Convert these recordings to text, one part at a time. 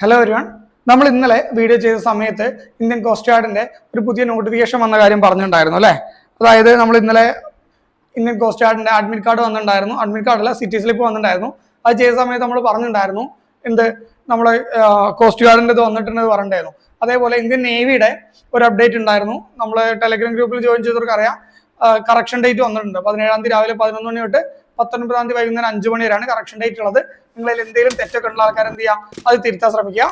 Hello everyone നമ്മൾ ഇന്നലെ video ചെയ്ത സമയത്ത് ഇന്ത്യൻ കോസ്റ്റ് ഗാർഡിന്റെ ഒരു പുതിയ നോട്ടിഫിക്കേഷൻ വന്ന കാര്യം പറഞ്ഞിട്ടുണ്ടായിരുന്നു അല്ലേ? അതായത് നമ്മൾ ഇന്നലെ ഇന്ത്യൻ കോസ്റ്റ് ഗാർഡിന്റെ അഡ്മിറ്റ് കാർഡ് വന്നിട്ടുണ്ടായിരുന്നു. അഡ്മിറ്റ് കാർഡല്ല സിറ്റി സ്ലിപ്പ് വന്നിട്ടുണ്ടായിരുന്നു. അത് ചെയ്ത സമയത്ത് നമ്മൾ പറഞ്ഞിട്ടുണ്ടായിരുന്നു എന്ത്? നമ്മുടെ കോസ്റ്റ് ഗാർഡിന്റെ ഇത് വന്നിട്ടുണ്ടെന്ന് പറഞ്ഞിട്ടുണ്ടായിരുന്നു. അതേപോലെ ഇന്ത്യൻ നേവിയുടെ ഒരു അപ്ഡേറ്റ് ഉണ്ടായിരുന്നു. നമ്മൾ ടെലിഗ്രാം ഗ്രൂപ്പിൽ ജോയിൻ ചെയ്തവർക്ക് അറിയാം കറക്ഷൻ ഡേറ്റ് വന്നിട്ടുണ്ട്. പതിനേഴാം തീയതി രാവിലെ പതിനൊന്ന് മണി തൊട്ട് പത്തൊൻപതാം തീയതി വൈകുന്നേരം അഞ്ചു മണി വരെയാണ് കറക്ഷൻ ഡേറ്റ് ഉള്ളത്. നിങ്ങളിൽ എന്തെങ്കിലും തെറ്റൊക്കെ ഉള്ള ആൾക്കാർ എന്ത് ചെയ്യുക അത് തിരുത്താൻ ശ്രമിക്കുക.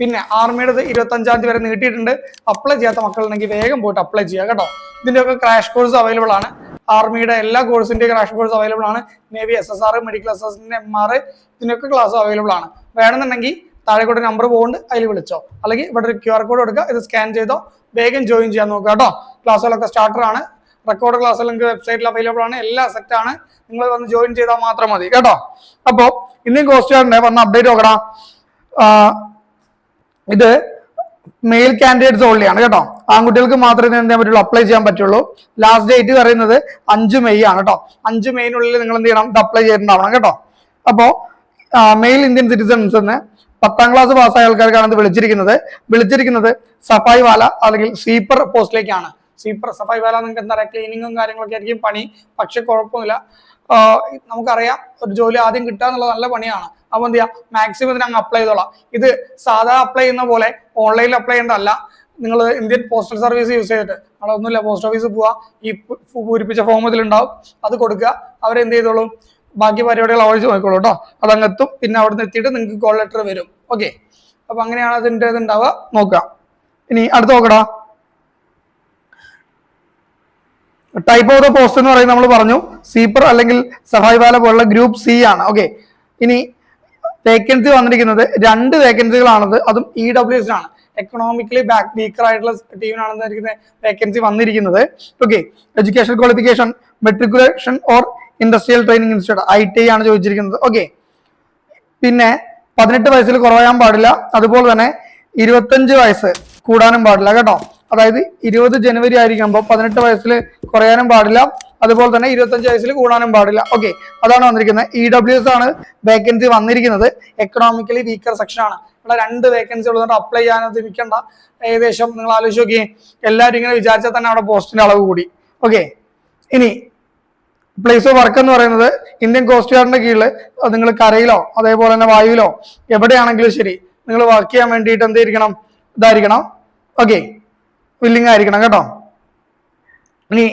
പിന്നെ ആർമിയുടെ ഇരുപത്തി അഞ്ചാം തീയതി വരെ നീട്ടിയിട്ടുണ്ട്. അപ്ലൈ ചെയ്യാത്ത മക്കളുണ്ടെങ്കിൽ വേഗം പോയിട്ട് അപ്ലൈ ചെയ്യുക കേട്ടോ. ഇതിന്റെയൊക്കെ ക്രാഷ് കോഴ്സ് അവൈലബിൾ ആണ്. ആർമിയുടെ എല്ലാ കോഴ്സിന്റെയും ക്രാഷ് കോഴ്സ് അവൈലബിൾ ആണ്. Navy S S R medical assistant M R ഇതിനൊക്കെ ക്ലാസ് അവൈലബിൾ ആണ്. വേണമെന്നുണ്ടെങ്കിൽ താഴെ കൂടെ നമ്പർ പോകുന്നുണ്ട് അതിൽ വിളിച്ചോ. അല്ലെങ്കിൽ ഇവിടെ ഒരു ക്യു ആർ കോഡ് കൊടുക്കുക. ഇത് സ്കാൻ ചെയ്തോ. വേഗം ജോയിൻ ചെയ്യാൻ നോക്കുക കേട്ടോ. ക്ലാസ്സുകളൊക്കെ സ്റ്റാർട്ടർ ആണ്. റെക്കോർഡ് ക്ലാസ് നിങ്ങൾക്ക് വെബ്സൈറ്റിൽ അവൈലബിൾ ആണ്. എല്ലാ സെറ്റ് ആണ്. നിങ്ങൾ വന്ന് ജോയിൻ ചെയ്താൽ മാത്രം മതി. കേട്ടോ? അപ്പോൾ ഇന്നും കോസ്റ്റ് ഗാർഡിന്റെ വന്ന അപ്ഡേറ്റ് നോക്കടാ. ഇത് മെയിൽ കാൻഡിഡേറ്റ്സ് ഓൺലിയാണ് കേട്ടോ. ആൺകുട്ടികൾക്ക് മാത്രമേ എന്ത് ചെയ്യാൻ അപ്ലൈ ചെയ്യാൻ പറ്റുള്ളൂ. ലാസ്റ്റ് ഡേറ്റ് പറയുന്നത് അഞ്ച് മെയ് ആണ് കേട്ടോ. അഞ്ച് മെയ്നുള്ളിൽ നിങ്ങൾ എന്ത് ചെയ്യണം? ഇത് അപ്ലൈ ചെയ്തിട്ടുണ്ടാവണം കേട്ടോ. അപ്പോൾ മെയിൽ ഇന്ത്യൻ സിറ്റിസൺസ് എന്ന് പത്താം ക്ലാസ് പാസ്സായ ആൾക്കാർക്കാണ് ഇത് വിളിച്ചിരിക്കുന്നത്. വിളിച്ചിരിക്കുന്നത് സഫായി വാല അല്ലെങ്കിൽ സ്വീപ്പർ പോസ്റ്റിലേക്കാണ് സ്വീപ്പർ സഫായി വേല നിങ്ങൾക്ക് എന്താ പറയുക ക്ലീനിങ്ങും കാര്യങ്ങളൊക്കെ ആയിരിക്കും പണി. പക്ഷെ കുഴപ്പമില്ല നമുക്കറിയാം ഒരു ജോലി ആദ്യം കിട്ടുക എന്നുള്ളത് നല്ല പണിയാണ്. അപ്പൊ എന്ത് ചെയ്യാം? മാക്സിമം ഇതിന് അങ്ങ് അപ്ലൈ ചെയ്തോളാം. ഇത് സാധാ അപ്ലൈ ചെയ്യുന്ന പോലെ ഓൺലൈനിൽ അപ്ലൈ ചെയ്യേണ്ടതല്ല. നിങ്ങൾ ഇന്ത്യൻ പോസ്റ്റൽ സർവീസ് യൂസ് ചെയ്തിട്ട്. നമ്മളൊന്നുമില്ല പോസ്റ്റ് ഓഫീസിൽ പോവുക ഈ പൂരിപ്പിച്ച ഫോം ഇതിലുണ്ടാവും. അത് കൊടുക്കുക. അവരെന്ത് ചെയ്തോളും? ബാക്കി പരിപാടികൾ അവർ നോക്കിക്കോളൂ കേട്ടോ. അതങ്ങ് എത്തും പിന്നെ അവിടെ നിന്ന് എത്തിയിട്ട് നിങ്ങൾക്ക് കോൾ ലെറ്റർ വരും. ഓക്കെ അപ്പൊ അങ്ങനെയാണ് അതിന്റെ ഇത് ഉണ്ടാവുക നോക്കുക. ഇനി അടുത്ത് നോക്കടാ. ടൈപ്പ് ഓഫ് ദ പോസ്റ്റ് എന്ന് പറയുന്നത് നമ്മൾ പറഞ്ഞു. സീപ്പർ അല്ലെങ്കിൽ സഹായ് വാല പോലുള്ള ഗ്രൂപ്പ് സി ആണ്. ഓക്കെ ഇനി വേക്കൻസി വന്നിരിക്കുന്നത് രണ്ട് വേക്കൻസികളാണത് അതും ഇ ഡബ്ല്യു എസ് ആണ്. എക്കണോമിക്കലി ബാക്ക് വീക്കർ ആയിട്ടുള്ള ടീമിനാണ് വേക്കൻസി വന്നിരിക്കുന്നത്. Okay education qualification matriculation or industrial training institute I T ആണ് ചോദിച്ചിരിക്കുന്നത്. ഓക്കെ പിന്നെ പതിനെട്ട് വയസ്സിൽ കുറയാൻ പാടില്ല. അതുപോലെ തന്നെ ഇരുപത്തഞ്ച് വയസ്സ് കൂടാനും പാടില്ല. കേട്ടോ. അതായത് ഇരുപത് ജനുവരി ആയിരിക്കുമ്പോൾ പതിനെട്ട് വയസ്സിൽ കുറയാനും പാടില്ല. അതുപോലെ തന്നെ ഇരുപത്തഞ്ച് വയസ്സിൽ കൂടാനും പാടില്ല. ഓക്കെ അതാണ് വന്നിരിക്കുന്നത്. ഇ ഡബ്ല്യു എസ് ആണ് വേക്കൻസി വന്നിരിക്കുന്നത്. എക്കണോമിക്കലി വീക്കർ സെക്ഷൻ ആണ്. ഇവിടെ രണ്ട് വേക്കൻസി ഉള്ളതുകൊണ്ട് അപ്ലൈ ചെയ്യാനത് ഇരിക്കണ്ട ഏകദേശം നിങ്ങൾ ആലോചിച്ച് നോക്കി എല്ലാവരും ഇങ്ങനെ വിചാരിച്ചാൽ തന്നെ അവിടെ പോസ്റ്റിന്റെ അളവ് കൂടി. ഓക്കെ ഇനി പ്ലേസ് ഓഫ് വർക്ക് എന്ന് പറയുന്നത് ഇന്ത്യൻ കോസ്റ്റ് ഗാർഡിന്റെ കീഴിൽ നിങ്ങൾ കരയിലോ അതേപോലെ തന്നെ വായുവിലോ എവിടെയാണെങ്കിലും ശരി നിങ്ങൾ വർക്ക് ചെയ്യാൻ വേണ്ടിയിട്ട് എന്തായിരിക്കണം ഇതായിരിക്കണം. ഓക്കെ വില്ലിംഗ് ആയിരിക്കണം കേട്ടോ. ഇനി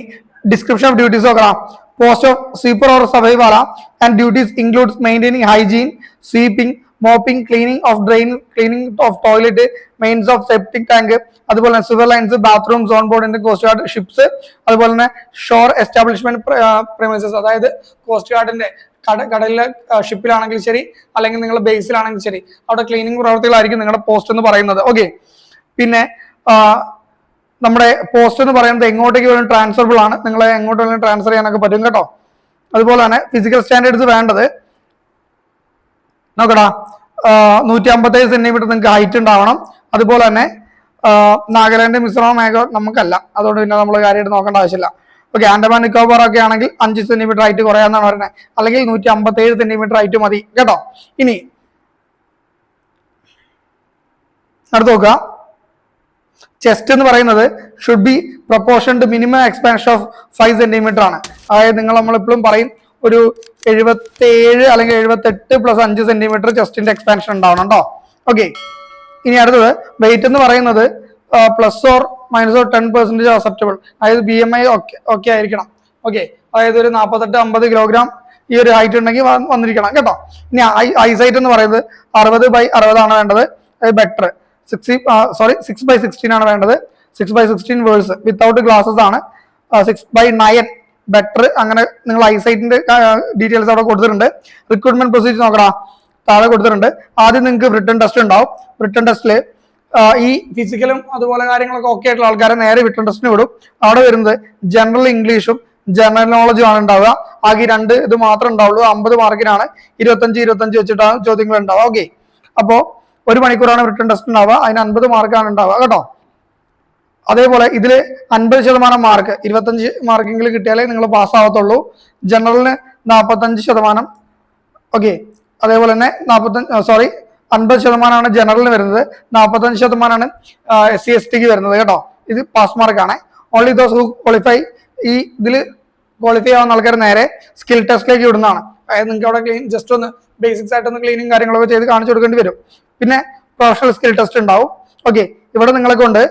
ഡിസ്ക്രിപ്ഷൻ ഓഫ് ഡ്യൂട്ടീസ് നോക്കണം. Post of sweeper or സർവൈവാല and duties includes maintaining hygiene sweeping mopping cleaning of drain cleaning of toilet mains of septic tank അതുപോലെ തന്നെ sewer lines bathrooms on board coast guard ships അതുപോലെ തന്നെ shore establishment premises അതായത് coast ഗാർഡിന്റെ കട കടലിലെ ഷിപ്പിലാണെങ്കിൽ ശരി അല്ലെങ്കിൽ നിങ്ങളുടെ ബേസിലാണെങ്കിൽ ശരി അവിടെ ക്ലീനിങ് പ്രവർത്തികളായിരിക്കും നിങ്ങളുടെ പോസ്റ്റ് എന്ന് പറയുന്നത്. ഓക്കെ പിന്നെ നമ്മുടെ പോസ്റ്റ് എന്ന് പറയുന്നത് എങ്ങോട്ടേക്ക് വേണം ട്രാൻസ്ഫറബിൾ ആണ്. നിങ്ങളെ എങ്ങോട്ട് വേണം ട്രാൻസ്ഫർ ചെയ്യാനൊക്കെ പറ്റും കേട്ടോ. അതുപോലെ തന്നെ ഫിസിക്കൽ സ്റ്റാൻഡേർഡ്സ് വേണ്ടത് നോക്കടാ നൂറ്റി അമ്പത്തേഴ് സെന്റിമീറ്റർ നിങ്ങൾക്ക് ഹൈറ്റ് ഉണ്ടാവണം. അതുപോലെ തന്നെ നാഗാലാൻഡ് മിസോറാം മേഘ നമുക്കല്ല. അതുകൊണ്ട് പിന്നെ നമ്മൾ കാര്യമായിട്ട് നോക്കേണ്ട ആവശ്യമില്ല. ഓക്കെ ആൻഡമാൻ നിക്കോബാർ ഒക്കെ ആണെങ്കിൽ അഞ്ച് സെന്റിമീറ്റർ ഹൈറ്റ് കുറയാന്നാണ് പറയുന്നത് അല്ലെങ്കിൽ നൂറ്റി അമ്പത്തേഴ് സെന്റിമീറ്റർ ഹൈറ്റ് മതി. കേട്ടോ? ഇനി അടുത്ത് നോക്കുക. ചെസ്റ്റ് എന്ന് പറയുന്നത് should be proportion to minimum expansion of five centimetre ആണ്. അതായത് നിങ്ങൾ നമ്മളെപ്പോഴും പറയും ഒരു എഴുപത്തേഴ് അല്ലെങ്കിൽ എഴുപത്തെട്ട് പ്ലസ് അഞ്ച് സെന്റിമീറ്റർ ചെസ്റ്റിന്റെ എക്സ്പാൻഷൻ ഉണ്ടാവണം കേട്ടോ ഓക്കെ ഇനി അടുത്തത് വെയിറ്റ് എന്ന് പറയുന്നത് plus or minus or ten percentage acceptable അതായത് B M I okay okay ആയിരിക്കണം. ഓക്കെ അതായത് ഒരു നാൽപ്പത്തെട്ട് അമ്പത് കിലോഗ്രാം ഈ ഒരു ഹൈറ്റ് ഉണ്ടെങ്കിൽ വന്നിരിക്കണം. കേട്ടോ. ഇനി ഐ ഐസൈറ്റ് എന്ന് പറയുന്നത് അറുപത് ബൈ അറുപതാണ് വേണ്ടത്. അത് better six sorry six by sixteen ആണ് വേണ്ടത്. Six by sixteen worse without glasses ആണ്. സിക്സ് ബൈ നയൻ ബെറ്റർ അങ്ങനെ നിങ്ങൾ ഐസൈറ്റിന്റെ ഡീറ്റെയിൽസ് അവിടെ കൊടുത്തിട്ടുണ്ട്. റിക്രൂട്ട്മെന്റ് പ്രൊസീജിയർ നോക്കടാ. താഴെ കൊടുത്തിട്ടുണ്ട്. ആദ്യം നിങ്ങൾക്ക് റിട്ടേൺ ടെസ്റ്റ് ഉണ്ടാവും. റിട്ടേൺ ടെസ്റ്റിൽ ഈ ഫിസിക്കലും അതുപോലെ കാര്യങ്ങളൊക്കെ ഓക്കെ ആയിട്ടുള്ള ആൾക്കാരെ നേരെ റിട്ടേൺ ടെസ്റ്റിന് വിടും. അവിടെ വരുന്നത് ജനറൽ ഇംഗ്ലീഷും ജനറൽ നോളജും ആണ് ഉണ്ടാവുക. ആകെ രണ്ട് ഇത് മാത്രമേ ഉണ്ടാവുള്ളൂ. അമ്പത് മാർക്കിനാണ് ഇരുപത്തഞ്ച് ഇരുപത്തഞ്ച് വെച്ചിട്ടാണ് ചോദ്യങ്ങൾ ഉണ്ടാവുക. ഓക്കെ അപ്പോ ഒരു മണിക്കൂറാണ് റിട്ടേൺ ടെസ്റ്റ് ഉണ്ടാവുക. അതിന് അൻപത് മാർക്കാണ് ഉണ്ടാവുക. കേട്ടോ? അതേപോലെ ഇതിൽ അൻപത് ശതമാനം മാർക്ക് ഇരുപത്തഞ്ച് മാർക്കെങ്കിലും കിട്ടിയാലേ നിങ്ങൾ പാസ്സാവത്തുള്ളൂ ജനറലിന് നാൽപ്പത്തഞ്ച് ശതമാനം. ഓക്കെ അതേപോലെ തന്നെ നാൽപ്പത്തഞ്ച് സോറി അൻപത് ശതമാനമാണ് ജനറലിന് വരുന്നത്. നാൽപ്പത്തഞ്ച് ശതമാനമാണ് എസ് സി എസ് ടിക്ക് വരുന്നത്. കേട്ടോ? ഇത് പാസ് മാർക്കാണ്. ഓൺലി ദോസ് ഹു ക്വാളിഫൈ ഈ ഇതിൽ ക്വാളിഫൈ ആവുന്ന ആൾക്കാർ നേരെ സ്കിൽ ടെസ്റ്റിലേക്ക് വിടുന്നതാണ് അതായത് നിങ്ങൾക്ക് അവിടെ ക്ലീൻ ജസ്റ്റ് ഒന്ന് ബേസിക്സ് ആയിട്ടൊന്ന് ക്ലീനിങ് കാര്യങ്ങളൊക്കെ ചെയ്ത് കാണിച്ചു കൊടുക്കേണ്ടി വരും. പിന്നെ പ്രൊഫഷണൽ സ്കിൽ ടെസ്റ്റ് ഉണ്ടാവും. ഓക്കെ ഇവിടെ നിങ്ങളെ കൊണ്ട്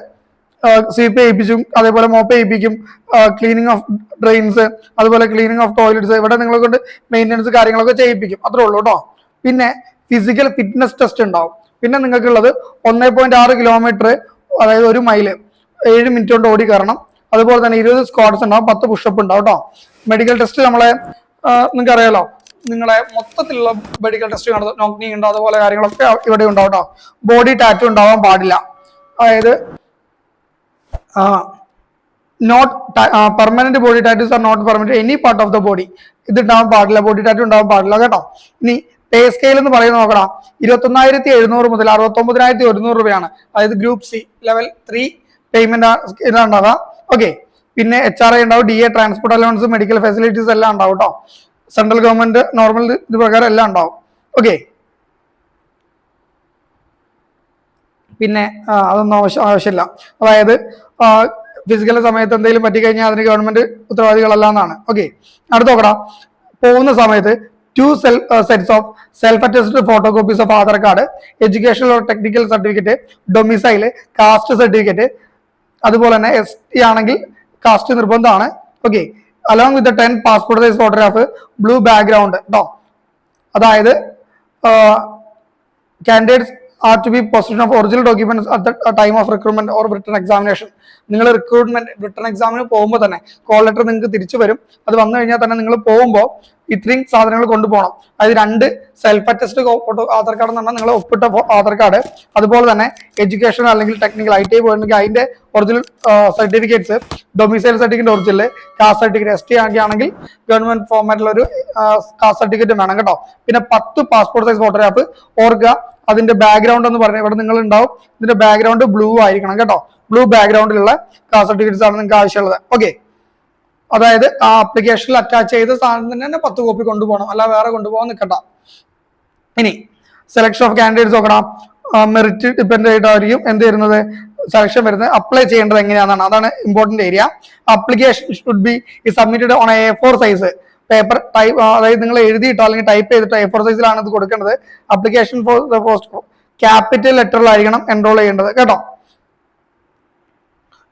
സ്വീപ്പ് ചെയ്യിപ്പിച്ചും അതേപോലെ മോപ്പ് ചെയ്യിപ്പിക്കും ക്ലീനിങ് ഓഫ് ഡ്രെയിൻസ് അതുപോലെ ക്ലീനിങ് ഓഫ് ടോയ്ലറ്റ്സ് ഇവിടെ നിങ്ങളെ കൊണ്ട് മെയിന്റനൻസ് കാര്യങ്ങളൊക്കെ ചെയ്യിപ്പിക്കും. അത്രേ ഉള്ളൂ കേട്ടോ പിന്നെ ഫിസിക്കൽ ഫിറ്റ്നസ് ടെസ്റ്റ് ഉണ്ടാവും. പിന്നെ നിങ്ങൾക്കുള്ളത് ഒന്നേ പോയിന്റ് ആറ് കിലോമീറ്റർ അതായത് ഒരു മൈൽ ഏഴ് മിനിറ്റ് കൊണ്ട് ഓടി കയറണം. അതുപോലെ തന്നെ ഇരുപത് സ്ക്വാഡ്സ് ഉണ്ടാവും പത്ത് പുഷപ്പ് ഉണ്ടാവും കേട്ടോ മെഡിക്കൽ ടെസ്റ്റ് നമ്മളെ നിങ്ങൾക്ക് അറിയാലോ നിങ്ങളെ മൊത്തത്തിലുള്ള മെഡിക്കൽ ടെസ്റ്റ് നോക്കി ഉണ്ടോ അതുപോലെ കാര്യങ്ങളൊക്കെ ഇവിടെ ഉണ്ടാവും കേട്ടോ ബോഡി ടാറ്റു ഉണ്ടാവാൻ പാടില്ല. അതായത് not permanent body tattoos are not permanent any part of the body ഇത് ഉണ്ടാവാൻ പാടില്ല ബോഡി ടാറ്റു ഉണ്ടാവാൻ പാടില്ല കേട്ടോ. ഇനി പേ സ്കെയിൽ എന്ന് പറയുന്നത് നോക്കണം. ഇരുപത്തൊന്നായിരത്തി എഴുന്നൂറ് മുതൽ അറുപത്തി ഒമ്പതിനായിരത്തി ഒരുന്നൂറ് രൂപയാണ് അതായത് group C level three payment ഉണ്ടാവുക. ഓക്കെ പിന്നെ എച്ച് ആർ ഐ ഉണ്ടാവും D A transport allowance medical facilities എല്ലാം ഉണ്ടാവും കേട്ടോ സെൻട്രൽ ഗവൺമെന്റ് നോർമൽ ഇത് പ്രകാരം എല്ലാം ഉണ്ടാവും. ഓക്കെ പിന്നെ അതൊന്നും ആവശ്യം ആവശ്യമില്ല. അതായത് ഫിസിക്കൽ സമയത്ത് എന്തെങ്കിലും പറ്റിക്കഴിഞ്ഞാൽ അതിന് ഗവൺമെന്റ് ഉത്തരവാദികളല്ല എന്നാണ്. ഓക്കെ അടുത്ത നോക്കടാ. പോകുന്ന സമയത്ത് two self sets of self attested photocopies of Aadhaar card educational or technical certificate domicile caste certificate അതുപോലെ തന്നെ എസ് ടി ആണെങ്കിൽ കാസ്റ്റ് നിർബന്ധമാണ്. Okay along with ten passport size photograph blue background കേട്ടോ അതായത് candidates are to be possession of original documents at the time of recruitment or written examination നിങ്ങൾ recruitment written എക്സാമിന് പോകുമ്പോൾ തന്നെ കോൾ ലെറ്റർ നിങ്ങൾക്ക് തിരിച്ചു വരും. അത് വന്നു കഴിഞ്ഞാൽ തന്നെ നിങ്ങൾ പോകുമ്പോൾ ഇത്രയും സാധനങ്ങൾ കൊണ്ടുപോകണം. അതായത് രണ്ട് self attest photo Aadhaar card എന്ന് പറഞ്ഞാൽ നിങ്ങൾ ഒപ്പിട്ട ആധാർ കാർഡ് അതുപോലെ തന്നെ എഡ്യൂക്കേഷൻ അല്ലെങ്കിൽ ടെക്നിക്കൽ ഐ ടി ഐ പോയിട്ടുണ്ടെങ്കിൽ അതിന്റെ original certificates domicile certificate original caste certificate S T ആണെങ്കിൽ ഗവൺമെന്റ് ഫോർമാറ്റിലുള്ള ഒരു കാസ്റ്റ് സർട്ടിഫിക്കറ്റ് വേണം കേട്ടോ. പിന്നെ പത്ത് പാസ്പോർട്ട് സൈസ് ഫോട്ടോഗ്രാഫ് ഓർക്കുക. അതിന്റെ ബാക്ക്ഗ്രൗണ്ട് എന്ന് പറഞ്ഞാൽ ഇവിടെ നിങ്ങൾ ഉണ്ടാവും. ഇതിന്റെ ബാക്ക്ഗ്രൗണ്ട് ബ്ലൂ ആയിരിക്കണം കേട്ടോ. ബ്ലൂ ബാക്ക്ഗ്രൗണ്ടിലുള്ള കാസ്റ്റ് സർട്ടിഫിക്കറ്റ്സ് ആണ് നിങ്ങൾക്ക് ആവശ്യമുള്ളത്. ഓക്കെ അതായത് ആ ആപ്ലിക്കേഷനിൽ അറ്റാച്ച് ചെയ്ത സാധനം തന്നെ പത്ത് കോപ്പി കൊണ്ടുപോകണം. അല്ല വേറെ കൊണ്ടുപോകാൻ നിൽക്കണ്ട. ഇനി സെലക്ഷൻ ഓഫ് കാൻഡിഡേറ്റ്സ് നോക്കണം. മെറിറ്റ് ഡിപ്പെൻഡ് ആയിട്ടായിരിക്കും എന്ത് വരുന്നത്? സെലക്ഷൻ വരുന്നത് അപ്ലൈ ചെയ്യേണ്ടത് എങ്ങനെയാണെന്നാണ്. അതാണ് important area application should be submitted on A four size paper type അതായത് നിങ്ങൾ എഴുതിയിട്ടോ അല്ലെങ്കിൽ ടൈപ്പ് ചെയ്തിട്ടോ എ ഫോർ സൈസിലാണ് ഇത് കൊടുക്കേണ്ടത്. അപ്ലിക്കേഷൻ ഫോർ പോസ്റ്റ് ക്യാപിറ്റൽ ലെറ്ററിലായിരിക്കണം എൻറോൾ ചെയ്യേണ്ടത്. കേട്ടോ?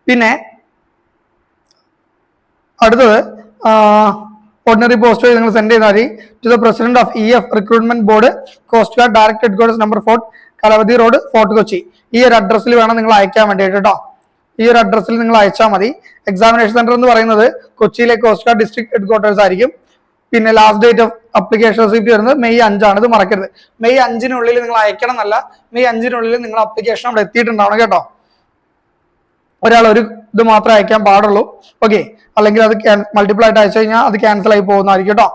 പിന്നെ അടുത്തത് ഓർഡിനറി പോസ്റ്റ് നിങ്ങൾ സെൻഡ് ചെയ്താൽ മതി. To the president of E F recruitment board coast guard direct headquarters number fort Kalvathi road Fort Kochi ഈ ഒരു അഡ്രസ്സിൽ വേണം നിങ്ങൾ അയക്കാൻ വേണ്ടിയിട്ട് കേട്ടോ ഈ ഒരു അഡ്രസ്സിൽ നിങ്ങൾ അയച്ചാൽ മതി. എക്സാമിനേഷൻ സെന്റർ എന്ന് പറയുന്നത് കൊച്ചിയിലെ coast guard district headquarters ആയിരിക്കും. പിന്നെ last date of application receipt വരുന്നത് മെയ് അഞ്ചാണ്. ഇത് മറക്കരുത്. മെയ് അഞ്ചിനുള്ളിൽ നിങ്ങൾ അയക്കണം എന്നല്ല മെയ് അഞ്ചിനുള്ളിൽ നിങ്ങൾ അപ്ലിക്കേഷൻ അവിടെ എത്തിയിട്ടുണ്ടാവണം കേട്ടോ. ഒരാൾ ഒരു ഇത് മാത്രമേ അയക്കാൻ പാടുള്ളൂ. ഓക്കെ അല്ലെങ്കിൽ അത് മൾട്ടിപ്പിൾ ആയിട്ട് അയച്ചു കഴിഞ്ഞാൽ അത് ക്യാൻസൽ ആയി പോകുന്നതായിരിക്കും കേട്ടോ.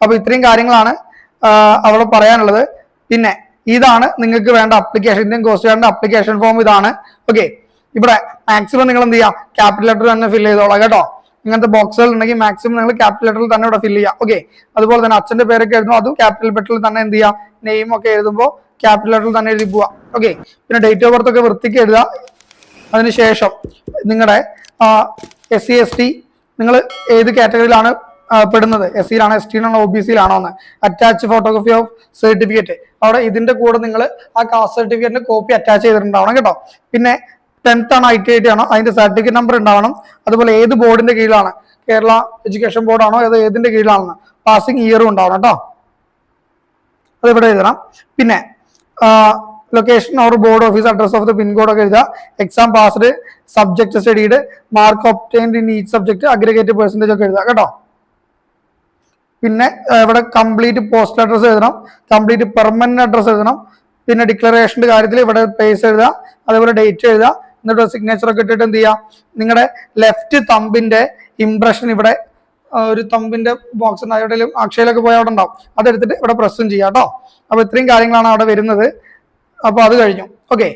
അപ്പൊ ഇത്രയും കാര്യങ്ങളാണ് അവിടെ പറയാനുള്ളത്. പിന്നെ ഇതാണ് നിങ്ങൾക്ക് വേണ്ട അപ്ലിക്കേഷൻ ഇന്ത്യൻ കോസ്റ്റ് ഗാർഡിന്റെ അപ്ലിക്കേഷൻ ഫോം ഇതാണ്. ഓക്കെ ഇവിടെ മാക്സിമം നിങ്ങൾ എന്ത് ചെയ്യുക ക്യാപിറ്റൽ ലെറ്റർ തന്നെ ഫില്ല് ചെയ്തോളാം കേട്ടോ. ഇങ്ങനത്തെ ബോക്സുകൾ ഉണ്ടെങ്കിൽ മാക്സിമം നിങ്ങൾ ക്യാപിറ്റൽ ലെറ്ററിൽ തന്നെ ഇവിടെ ഫില്ല് ചെയ്യുക ഓക്കെ അതുപോലെ തന്നെ അച്ഛന്റെ പേരൊക്കെ എഴുതുമ്പോൾ അതും ക്യാപിറ്റൽ ലെറ്ററിൽ തന്നെ എന്ത് ചെയ്യുക നെയിം ഒക്കെ എഴുതുമ്പോൾ ക്യാപിറ്റൽ ലെറ്ററിൽ തന്നെ എഴുതി പോവാം. ഓക്കെ പിന്നെ ഡേറ്റ് ഓഫ് ബർത്ത് ഒക്കെ വൃത്തിക്ക് എഴുതുക. അതിനുശേഷം നിങ്ങളുടെ എസ് സി എസ് ടി നിങ്ങൾ ഏത് കാറ്റഗറിയിലാണ് പെടുന്നത്? എസ് സിയിലാണോ എസ് ടിയിലാണോ ഒ ബി സിയിലാണോ എന്ന്. അറ്റാച്ച് ഫോട്ടോഗ്രാഫി ഓഫ് സർട്ടിഫിക്കറ്റ് അവിടെ ഇതിന്റെ കൂടെ നിങ്ങൾ ആ കാസ്റ്റ് സർട്ടിഫിക്കറ്റിന്റെ കോപ്പി അറ്റാച്ച് ചെയ്തിട്ടുണ്ടാവണം കേട്ടോ. പിന്നെ ടെൻത്ത് ആണോ ഐ ടി ഐ ടി ആണോ. അതിന്റെ സർട്ടിഫിക്കറ്റ് നമ്പർ ഉണ്ടാവണം. അതുപോലെ ഏത് ബോർഡിന്റെ കീഴിലാണ്? കേരള എഡ്യൂക്കേഷൻ ബോർഡാണോ അത് ഏതിന്റെ കീഴിലാണെന്ന്? പാസിംഗ് ഇയറും ഉണ്ടാവണം കേട്ടോ. അത് ഇവിടെ എഴുതണം. പിന്നെ location or board office address of the pincode ഒക്കെ എഴുതുക. Exam passed subject studied mark obtained in each subject aggregate percentage ഒക്കെ എഴുതുക കേട്ടോ? പിന്നെ ഇവിടെ കംപ്ലീറ്റ് പോസ്റ്റൽ അഡ്രസ് എഴുതണം. കംപ്ലീറ്റ് പെർമനന്റ് അഡ്രസ് എഴുതണം. പിന്നെ ഡിക്ലറേഷന്റെ കാര്യത്തിൽ ഇവിടെ പേസ് എഴുതുക. അതേപോലെ ഡേറ്റ് എഴുതുക. എന്നിട്ട് സിഗ്നേച്ചർ ഒക്കെ ഇട്ടിട്ട് എന്ത് ചെയ്യുക നിങ്ങളുടെ ലെഫ്റ്റ് തമ്പിന്റെ ഇംപ്രഷൻ ഇവിടെ ഒരു തമ്പിന്റെ ബോക്സ് എവിടെയെങ്കിലും അക്ഷയയിലൊക്കെ പോയാൽ അവിടെ ഉണ്ടാവും. അതെടുത്തിട്ട് ഇവിടെ പ്രസ്സും ചെയ്യാം കേട്ടോ? അപ്പോൾ ഇത്രയും കാര്യങ്ങളാണ് അവിടെ വരുന്നത്. അപ്പൊ അത് കഴിഞ്ഞു. ഓക്കെ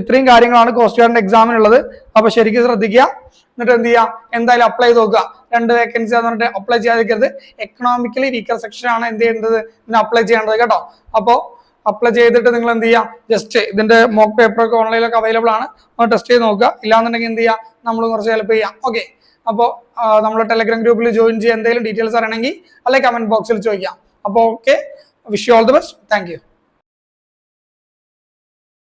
ഇത്രയും കാര്യങ്ങളാണ് കോസ്റ്റ് ഗാർഡിന്റെ എക്സാമിനുള്ളത് അപ്പോൾ ശരിക്കും ശ്രദ്ധിക്കുക. എന്നിട്ട് എന്ത് ചെയ്യുക? എന്തായാലും അപ്ലൈ ചെയ്ത് നോക്കുക. രണ്ട് വേക്കൻസി എന്നിട്ട് അപ്ലൈ ചെയ്യാതിരിക്കരുത്. എക്കണോമിക്കലി വീക്കർ സെക്ഷൻ ആണ് എന്ത് ചെയ്യേണ്ടത്? ഇതിന് അപ്ലൈ ചെയ്യേണ്ടത് കേട്ടോ. അപ്പോൾ അപ്ലൈ ചെയ്തിട്ട് നിങ്ങൾ എന്ത് ചെയ്യുക? ജസ്റ്റ് ഇതിന്റെ മോക്ക് പേപ്പർ ഒക്കെ ഓൺലൈനിലൊക്കെ അവൈലബിൾ ആണ്. ഒന്ന് ടെസ്റ്റ് ചെയ്ത് നോക്കുക. ഇല്ലാന്നുണ്ടെങ്കിൽ എന്ത് ചെയ്യുക? നമ്മൾ കുറച്ച് ഹെൽപ്പ് ചെയ്യാം. ഓക്കെ അപ്പോൾ നമ്മൾ ടെലഗ്രാം ഗ്രൂപ്പിൽ ജോയിൻ ചെയ്യുക എന്തെങ്കിലും ഡീറ്റെയിൽസ് അറിയണമെങ്കിൽ അല്ലെങ്കിൽ കമന്റ് ബോക്സിൽ ചോദിക്കാം. അപ്പോൾ okay wish you all the best thank